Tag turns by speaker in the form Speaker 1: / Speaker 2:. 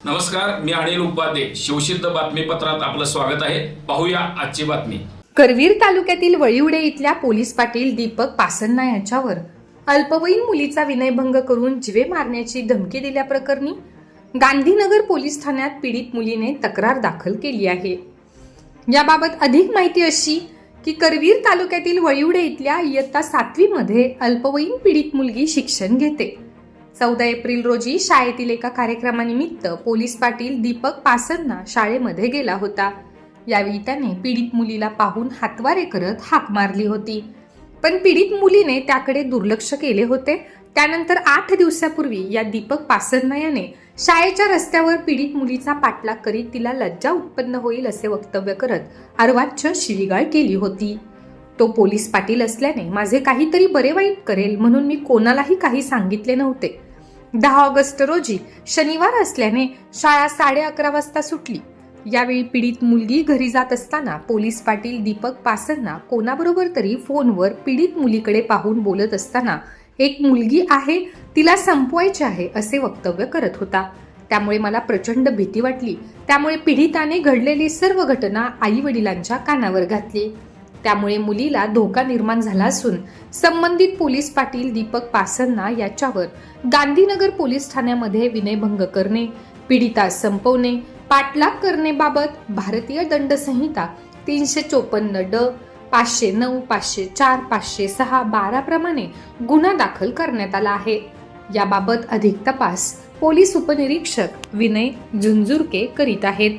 Speaker 1: नमस्कार मी अनिल उपाध्ये. शिवसिद्ध बातमीपत्रात आपलं स्वागत आहे. पाहूया आजची बातमी.
Speaker 2: करवीर तालुक्यातील वळीवडे इथल्या पोलीस पाटील दीपक पासन्ना यांच्यावर अल्पवयीन मुलीचा विनयभंग करून जिवे मारण्याची धमकी दिल्याप्रकरणी गांधीनगर पोलीस ठाण्यात पीडित मुलीने तक्रार दाखल केली आहे. याबाबत अधिक माहिती अशी की करवीर तालुक्यातील वळिवडे इथल्या इयत्ता सातवीमध्ये अल्पवयीन पीडित मुलगी शिक्षण घेते. चौदा एप्रिल रोजी शाळेतील एका कार्यक्रमानिमित्त पोलीस पाटील दीपक पासन्ना शाळेमध्ये गेला होता. यावेळी त्याने पीडित मुलीला पाहून हातवारे करत हाक मारली होती. पण पीडित मुलीने त्याकडे दुर्लक्ष केले होते. त्यानंतर आठ दिवसापूर्वी या दीपक पासरना याने शाळेच्या रस्त्यावर पीडित मुलीचा पाठलाग करीत तिला लज्जा उत्पन्न होईल असे वक्तव्य करत अर्वाच्य शिवीगाळ केली होती. तो पोलीस पाटील असल्याने माझे काहीतरी बरे वाईट करेल म्हणून मी कोणालाही काही सांगितले नव्हते. दहा ऑगस्ट रोजी शनिवार असल्याने शाळा साडे अकरा वाजता सुटली. यावेळी पीडित मुलगी घरी जात असताना पोलीस पाटील दीपक पासरना कोणाबरोबर तरी फोनवर पीडित मुलीकडे पाहून बोलत असताना एक मुलगी आहे तिला संपवायचे आहे असे वक्तव्य करत होता. त्यामुळे मला प्रचंड भीती वाटली. त्यामुळे पीडिताने घडलेली सर्व घटना आई वडिलांच्या कानावर घातली. त्यामुळे मुलीला धोका निर्माण झाला असून संबंधित पोलीस पाटील दीपक पासन्ना याच्यावर गांधीनगर पोलीस ठाण्यामध्ये विनयभंग करणे पीडिता संपवणे पाठलाग करण्याबाबत भारतीय दंड संहिता तीनशे चोपन्न ड पाचशे नऊ पाचशे चार पाचशे सहा बारा प्रमाणे गुन्हा दाखल करण्यात आला आहे. याबाबत अधिक तपास पोलीस उपनिरीक्षक विनय झुंझुरके करीत आहेत.